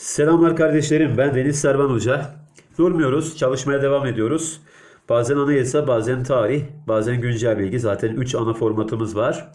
Selamlar kardeşlerim. Ben Deniz Servan Hoca. Durmuyoruz. Çalışmaya devam ediyoruz. Bazen anayasa, bazen tarih, bazen güncel bilgi. Zaten 3 ana formatımız var.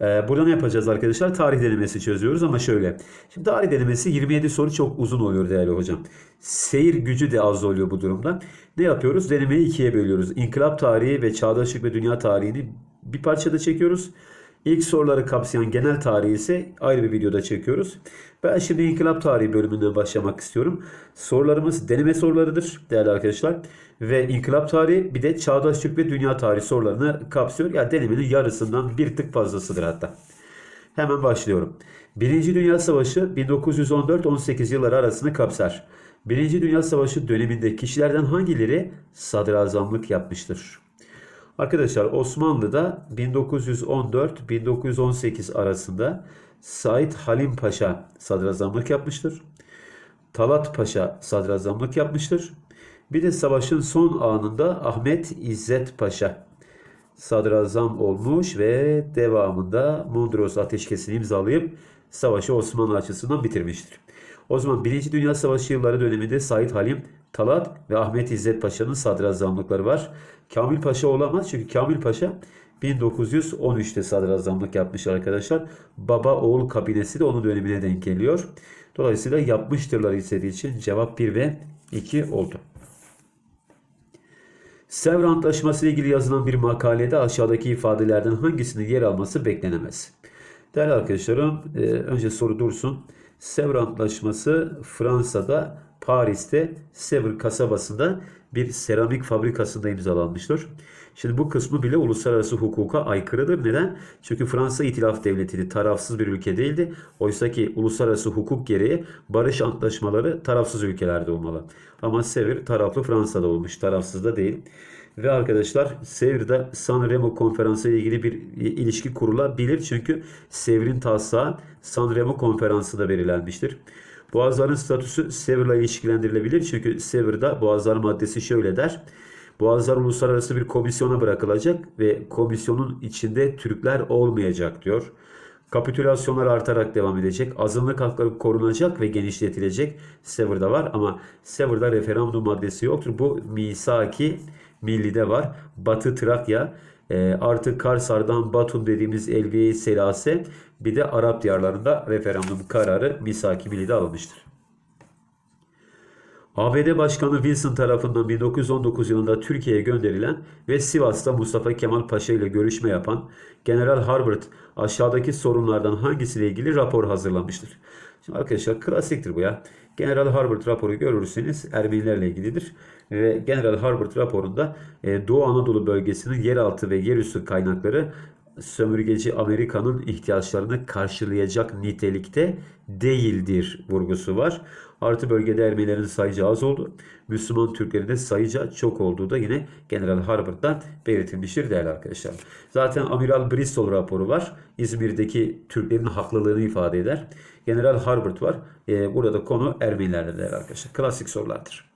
Ee, burada ne yapacağız arkadaşlar? Tarih denemesi çözüyoruz ama şöyle. Şimdi tarih denemesi 27 soru çok uzun oluyor değerli hocam. Seyir gücü de az oluyor bu durumda. Ne yapıyoruz? Denemeyi ikiye bölüyoruz. İnkılap tarihi ve çağdaşlık ve dünya tarihini bir parçada çekiyoruz. İlk soruları kapsayan genel tarihi ise ayrı bir videoda çekiyoruz. Ben şimdi inkılap tarihi bölümünden başlamak istiyorum. Sorularımız deneme sorularıdır değerli arkadaşlar. Ve inkılap tarihi bir de çağdaşlık ve dünya tarihi sorularını kapsıyor. Yani denemenin yarısından bir tık fazlasıdır hatta. Hemen başlıyorum. Birinci Dünya Savaşı 1914-18 yılları arasını kapsar. Birinci Dünya Savaşı döneminde kişilerden hangileri sadrazamlık yapmıştır? Arkadaşlar Osmanlı'da 1914-1918 arasında Said Halim Paşa sadrazamlık yapmıştır. Talat Paşa sadrazamlık yapmıştır. Bir de savaşın son anında Ahmet İzzet Paşa sadrazam olmuş ve devamında Mondros ateşkesini imzalayıp savaşı Osmanlı açısından bitirmiştir. O zaman 1. Dünya Savaşı yılları döneminde Said Halim, Talat ve Ahmet İzzet Paşa'nın sadrazamlıkları var. Kamil Paşa olamaz çünkü Kamil Paşa 1913'te sadrazamlık yapmış arkadaşlar. Baba oğul kabinesi de onun dönemine denk geliyor. Dolayısıyla yapmıştırlar istediği için cevap 1 ve 2 oldu. Sevr Antlaşması ile ilgili yazılan bir makalede aşağıdaki ifadelerden hangisinin yer alması beklenemez. Değerli arkadaşlarım, e, önce soru dursun. Sevr Antlaşması Fransa'da, Paris'te, Sevr kasabasında bir seramik fabrikasında imzalanmıştır. Şimdi bu kısmı bile uluslararası hukuka aykırıdır. Neden? Çünkü Fransa itilaf devletiydi. Tarafsız bir ülke değildi. Oysa ki uluslararası hukuk gereği barış antlaşmaları tarafsız ülkelerde olmalı. Ama Sevr taraflı Fransa'da olmuş. Tarafsız da değil. Ve arkadaşlar Sevr'de San Remo konferansı ile ilgili bir ilişki kurulabilir. Çünkü Sevr'in taslağı San Remo konferansı da belirlenmiştir. Boğazların statüsü Sevr'la ilişkilendirilebilir. Çünkü Sevr'da Boğazlar maddesi şöyle der. Boğazlar uluslararası bir komisyona bırakılacak ve komisyonun içinde Türkler olmayacak diyor. Kapitülasyonlar artarak devam edecek. Azınlık hakları korunacak ve genişletilecek. Sevr'da var ama Sevr'da referandum maddesi yoktur. Bu misaki millide var. Batı Trakya e, artı Karsar'dan Batum dediğimiz Elbiye Selase bir de Arap diyarlarında referandum kararı misaki millide alınmıştır. ABD Başkanı Wilson tarafından 1919 yılında Türkiye'ye gönderilen ve Sivas'ta Mustafa Kemal Paşa ile görüşme yapan General Harbert aşağıdaki sorunlardan hangisiyle ilgili rapor hazırlamıştır? Şimdi arkadaşlar klasiktir bu ya. General Harbert raporu görürseniz Ermenilerle ilgilidir. Ve General Harbert raporunda e, Doğu Anadolu bölgesinin yeraltı ve yerüstü kaynakları sömürgeci Amerika'nın ihtiyaçlarını karşılayacak nitelikte değildir vurgusu var. Artı bölgede Ermenilerin sayıca az oldu. Müslüman Türklerin de sayıca çok olduğu da yine General Harbert'tan belirtilmiştir değerli arkadaşlar. Zaten Amiral Bristol raporu var. İzmir'deki Türklerin haklılığını ifade eder. General Harbert var. Ee, burada konu Ermenilerle değerli arkadaşlar. Klasik sorulardır.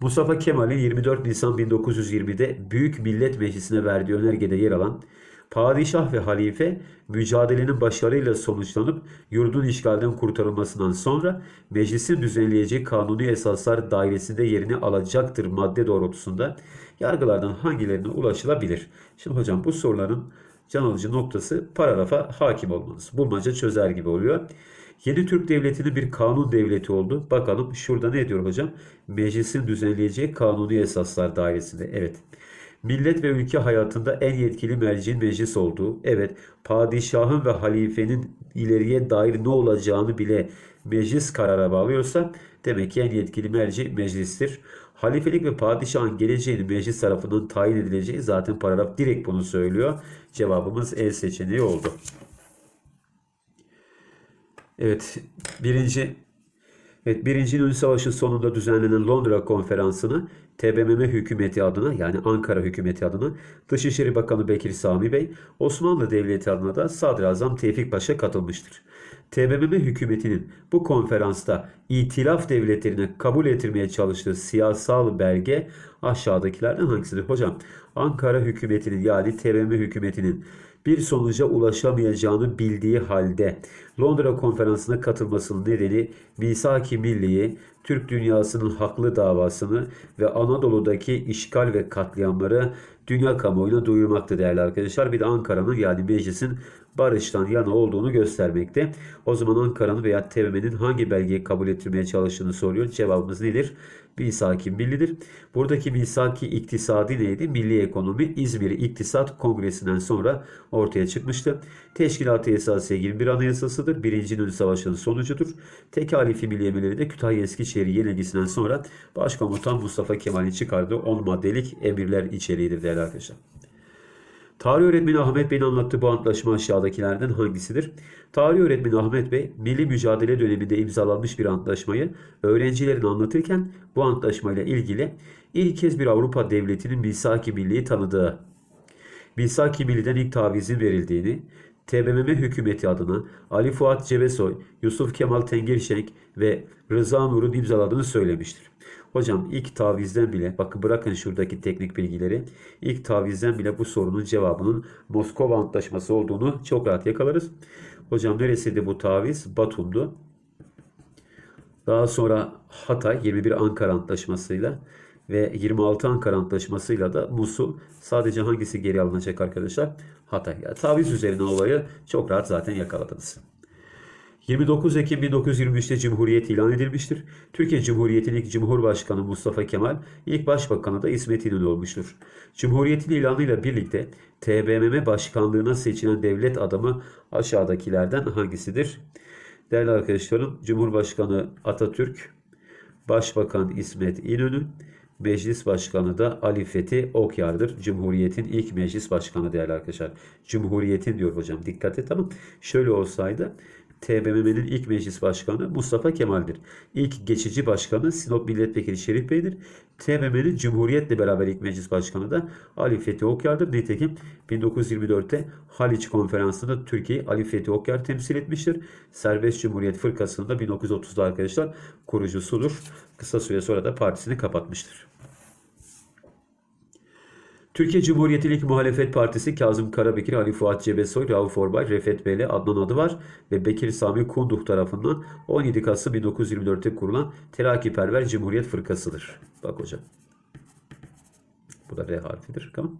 Mustafa Kemal'in 24 Nisan 1920'de Büyük Millet Meclisi'ne verdiği önergede yer alan Padişah ve halife mücadelenin başarıyla sonuçlanıp yurdun işgalden kurtarılmasından sonra meclisin düzenleyeceği kanuni esaslar dairesinde yerini alacaktır madde doğrultusunda yargılardan hangilerine ulaşılabilir? Şimdi hocam bu soruların can alıcı noktası paragrafa hakim olmanız. Bulmaca çözer gibi oluyor. Yeni Türk Devleti'nin bir kanun devleti oldu. Bakalım şurada ne diyor hocam? Meclisin düzenleyeceği kanuni esaslar dairesinde. Evet. Millet ve ülke hayatında en yetkili merciğin meclis olduğu, evet padişahın ve halifenin ileriye dair ne olacağını bile meclis karara bağlıyorsa demek ki en yetkili merci meclistir. Halifelik ve padişahın geleceğini meclis tarafından tayin edileceği zaten paragraf direkt bunu söylüyor. Cevabımız E seçeneği oldu. Evet, birinci Evet, Birinci Dünya Savaşı sonunda düzenlenen Londra Konferansı'nı TBMM hükümeti adına yani Ankara hükümeti adına Dışişleri Bakanı Bekir Sami Bey, Osmanlı Devleti adına da Sadrazam Tevfik Paşa katılmıştır. TBMM hükümetinin bu konferansta itilaf devletlerine kabul ettirmeye çalıştığı siyasal belge aşağıdakilerden hangisidir? Hocam Ankara hükümetinin yani TBMM hükümetinin bir sonuca ulaşamayacağını bildiği halde Londra konferansına katılmasının nedeni Misak-ı Milli'yi, Türk dünyasının haklı davasını ve Anadolu'daki işgal ve katliamları dünya kamuoyuna duyurmakta değerli arkadaşlar. Bir de Ankara'nın yani meclisin barıştan yana olduğunu göstermekte. O zaman Ankara'nın veya TBMM'nin hangi belgeyi kabul ettirmeye çalıştığını soruyor. Cevabımız nedir? Misaki millidir. Buradaki misaki iktisadi neydi? Milli ekonomi İzmir İktisat Kongresi'nden sonra ortaya çıkmıştı. Teşkilat-ı Esasiye 21 Anayasası'dır. Birinci Dünya Savaşı'nın sonucudur. Tekalifi milli emirleri de Kütahya Eskişehir yenilgisinden sonra Başkomutan Mustafa Kemal'in çıkardığı 10 maddelik emirler içeriğidir değerli arkadaşlar. Tarih öğretmeni Ahmet Bey'in anlattığı bu antlaşma aşağıdakilerden hangisidir? Tarih öğretmeni Ahmet Bey, milli mücadele döneminde imzalanmış bir antlaşmayı öğrencilerin anlatırken bu antlaşmayla ilgili ilk kez bir Avrupa devletinin misak-ı milliyi tanıdığı, misak-ı milliden ilk tavizin verildiğini, TBMM hükümeti adına Ali Fuat Cebesoy, Yusuf Kemal Tengirşenk ve Rıza Nur'un imzaladığını söylemiştir. Hocam ilk tavizden bile bakın bırakın şuradaki teknik bilgileri ilk tavizden bile bu sorunun cevabının Moskova Antlaşması olduğunu çok rahat yakalarız. Hocam neresiydi bu taviz? Batum'du. Daha sonra Hatay 21 Ankara Antlaşması'yla ve 26 Ankara Antlaşması'yla da Musul sadece hangisi geri alınacak arkadaşlar? Hatay. Yani taviz üzerine olayı çok rahat zaten yakaladınız. 29 Ekim 1923'te Cumhuriyet ilan edilmiştir. Türkiye Cumhuriyeti'nin ilk Cumhurbaşkanı Mustafa Kemal, ilk Başbakanı da İsmet İnönü olmuştur. Cumhuriyetin ilanıyla birlikte TBMM Başkanlığına seçilen devlet adamı aşağıdakilerden hangisidir? Değerli arkadaşlarım, Cumhurbaşkanı Atatürk, Başbakan İsmet İnönü, Meclis Başkanı da Ali Fethi Okyar'dır. Cumhuriyet'in ilk meclis başkanı değerli arkadaşlar. Cumhuriyet'in diyor hocam. Dikkat et tamam. Şöyle olsaydı TBMM'nin ilk meclis başkanı Mustafa Kemal'dir. İlk geçici başkanı Sinop Milletvekili Şerif Bey'dir. TBMM'nin Cumhuriyet'le beraber ilk meclis başkanı da Ali Fethi Okyar'dır. Nitekim 1924'te Haliç Konferansı'nda Türkiye'yi Ali Fethi Okyar temsil etmiştir. Serbest Cumhuriyet Fırkası'nda 1930'da arkadaşlar kurucusudur. Kısa süre sonra da partisini kapatmıştır. Türkiye Cumhuriyeti İlk Muhalefet Partisi Kazım Karabekir, Ali Fuat Cebesoy, Rauf Orbay, Refet Bey'le Adnan Adıvar ve Bekir Sami Kunduh tarafından 17 Kasım 1924'te kurulan Terakkiperver Cumhuriyet Fırkası'dır. Bak hocam. Bu da R harfidir. Tamam.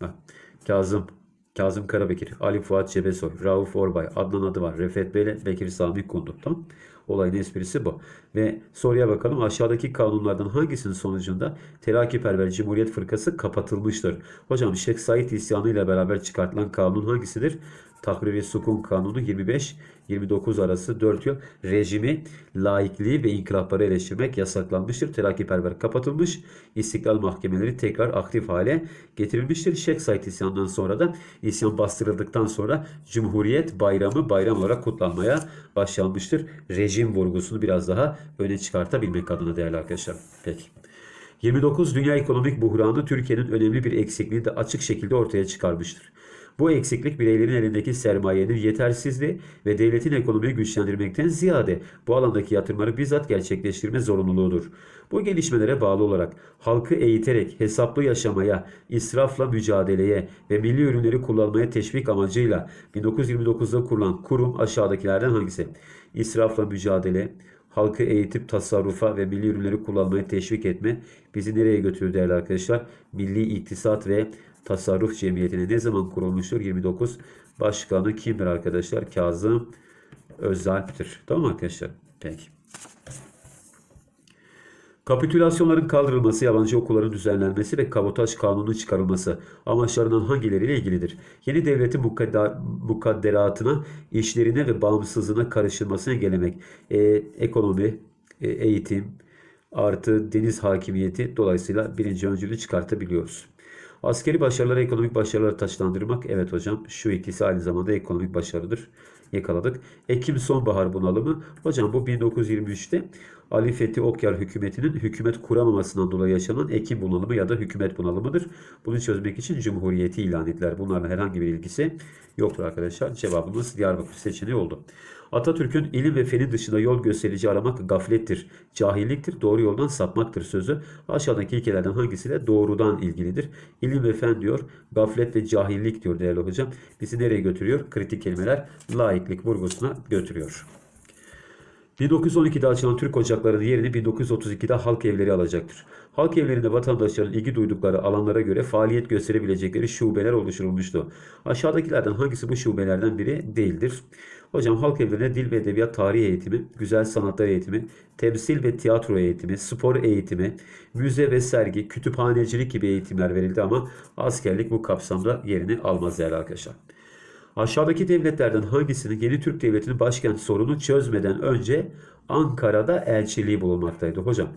Bak. Kazım Kazım Karabekir, Ali Fuat Cebesoy, Rauf Orbay, Adnan Adıvar, Refet Bey'le Bekir Sami Kunduh. Tamam. Olayın esprisi bu. Ve soruya bakalım. Aşağıdaki kanunlardan hangisinin sonucunda Terakkiperver Cumhuriyet Fırkası kapatılmıştır? Hocam Şeyh Said isyanı ile beraber çıkartılan kanun hangisidir? Tahriri Sukun Kanunu 25-29 arası 4 yıl rejimi, laikliği ve inkılapları eleştirmek yasaklanmıştır. Terakkiperver kapatılmış. İstiklal mahkemeleri tekrar aktif hale getirilmiştir. Şeyh Said isyanından sonra da isyan bastırıldıktan sonra Cumhuriyet bayramı bayram olarak kutlanmaya başlanmıştır. Rejim vurgusunu biraz daha öne çıkartabilmek adına değerli arkadaşlar. Peki. 29 Dünya Ekonomik Buhranı Türkiye'nin önemli bir eksikliğini de açık şekilde ortaya çıkarmıştır. Bu eksiklik bireylerin elindeki sermayenin yetersizliği ve devletin ekonomiyi güçlendirmekten ziyade bu alandaki yatırımları bizzat gerçekleştirme zorunluluğudur. Bu gelişmelere bağlı olarak halkı eğiterek hesaplı yaşamaya, israfla mücadeleye ve milli ürünleri kullanmaya teşvik amacıyla 1929'da kurulan kurum aşağıdakilerden hangisi? İsrafla mücadele, halkı eğitip tasarrufa ve milli ürünleri kullanmaya teşvik etme bizi nereye götürüyor değerli arkadaşlar? Milli İktisat ve Tasarruf Cemiyeti'ne ne zaman kurulmuştur? 29 başkanı kimdir arkadaşlar? Kazım Özalp'tir. Tamam arkadaşlar? Peki. Kapitülasyonların kaldırılması, yabancı okulların düzenlenmesi ve kabotaj kanunun çıkarılması amaçlarından hangileriyle ilgilidir? Yeni devletin mukadderatına, işlerine ve bağımsızlığına karışılmasını engellemek. Ee, ekonomi, e, eğitim, artı deniz hakimiyeti dolayısıyla birinci öncülü çıkartabiliyoruz. Askeri başarıları ekonomik başarıları taçlandırmak. Evet hocam şu ikisi aynı zamanda ekonomik başarıdır. Yakaladık. Ekim sonbahar bunalımı. Hocam bu 1923'te Ali Fethi Okyar hükümetinin hükümet kuramamasından dolayı yaşanan Ekim bunalımı ya da hükümet bunalımıdır. Bunu çözmek için Cumhuriyeti ilan ettiler. Bunlarla herhangi bir ilgisi yoktur arkadaşlar. Cevabımız Diyarbakır seçeneği oldu. Atatürk'ün ilim ve fenin dışında yol gösterici aramak gaflettir, cahilliktir, doğru yoldan sapmaktır sözü aşağıdaki ilkelerden hangisiyle doğrudan ilgilidir? İlim ve fen diyor, gaflet ve cahillik diyor değerli hocam. Bizi nereye götürüyor? Kritik kelimeler laiklik vurgusuna götürüyor. 1912'de açılan Türk ocaklarının yerini 1932'de halk evleri alacaktır. Halk evlerinde vatandaşların ilgi duydukları alanlara göre faaliyet gösterebilecekleri şubeler oluşturulmuştu. Aşağıdakilerden hangisi bu şubelerden biri değildir? Hocam halk evlerine dil ve edebiyat tarih eğitimi, güzel sanatlar eğitimi, temsil ve tiyatro eğitimi, spor eğitimi, müze ve sergi, kütüphanecilik gibi eğitimler verildi ama askerlik bu kapsamda yerini almaz değerli arkadaşlar. Aşağıdaki devletlerden hangisinin yeni Türk Devleti'nin başkent sorunu çözmeden önce Ankara'da elçiliği bulunmaktaydı hocam?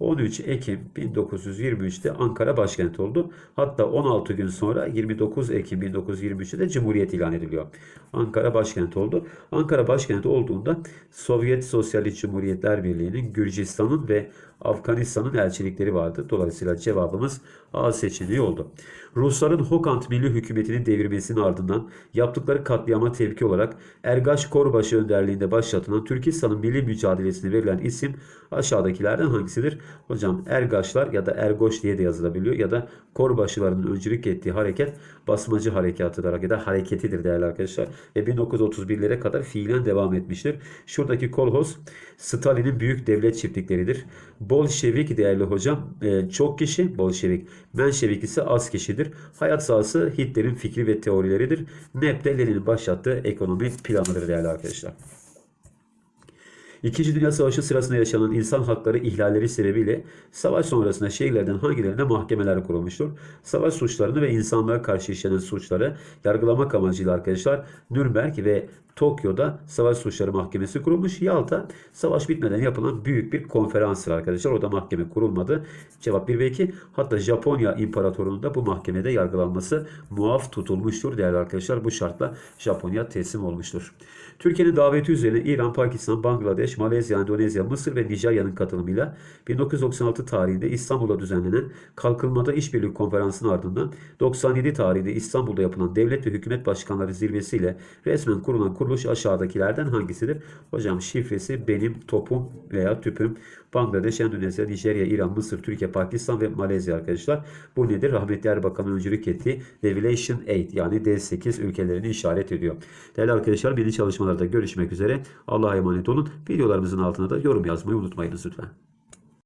13 Ekim 1923'te Ankara başkent oldu. Hatta 16 gün sonra 29 Ekim 1923'te de Cumhuriyet ilan ediliyor. Ankara başkent oldu. Ankara başkenti olduğunda Sovyet Sosyalist Cumhuriyetler Birliği'nin Gürcistan'ın ve Afganistan'ın elçilikleri vardı. Dolayısıyla cevabımız A seçeneği oldu. Rusların Hokant Milli Hükümeti'nin devirmesinin ardından yaptıkları katliama tepki olarak Ergaş Korbaşı önderliğinde başlatılan Türkistan'ın milli mücadelesine verilen isim aşağıdakilerden hangisidir? Hocam Ergaşlar ya da Ergoş diye de yazılabiliyor ya da Korbaşıların öncülük ettiği hareket basmacı harekatıdır ya da hareketidir değerli arkadaşlar. Ve 1931'lere kadar fiilen devam etmiştir. Şuradaki kolhoz Stalin'in büyük devlet çiftlikleridir. Bolşevik değerli hocam e, çok kişi Bolşevik. Menşevik ise az kişidir. Hayat sahası Hitler'in fikri ve teorileridir. NEP de Lenin'in başlattığı ekonomi planıdır değerli arkadaşlar. İkinci Dünya Savaşı sırasında yaşanan insan hakları ihlalleri sebebiyle savaş sonrasında şehirlerden hangilerinde mahkemeler kurulmuştur? Savaş suçlarını ve insanlığa karşı işlenen suçları yargılamak amacıyla arkadaşlar Nürnberg ve Tokyo'da Savaş Suçları Mahkemesi kurulmuş. Yalta savaş bitmeden yapılan büyük bir konferanstır arkadaşlar. Orada mahkeme kurulmadı. Cevap 1 ve 2. Hatta Japonya İmparatorluğu'nun da bu mahkemede yargılanması muaf tutulmuştur değerli arkadaşlar. Bu şartla Japonya teslim olmuştur. Türkiye'nin daveti üzerine İran, Pakistan, Bangladeş, Malezya, Endonezya, Mısır ve Nijerya'nın katılımıyla 1996 tarihinde İstanbul'da düzenlenen Kalkınmada İşbirliği Konferansı'nın ardından 97 tarihinde İstanbul'da yapılan devlet ve hükümet başkanları zirvesiyle resmen kurulan kuruluş aşağıdakilerden hangisidir? Hocam şifresi benim topum veya tüpüm. Bangladeş, Endonezya, Nijerya, İran, Mısır, Türkiye, Pakistan ve Malezya arkadaşlar. Bu nedir? Rahmetli Erbakan'ın öncülük ettiği Deviation 8 yani D8 ülkelerini işaret ediyor. Değerli arkadaşlar beni çalışmalarda görüşmek üzere. Allah'a emanet olun. Videolarımızın altına da yorum yazmayı unutmayınız lütfen.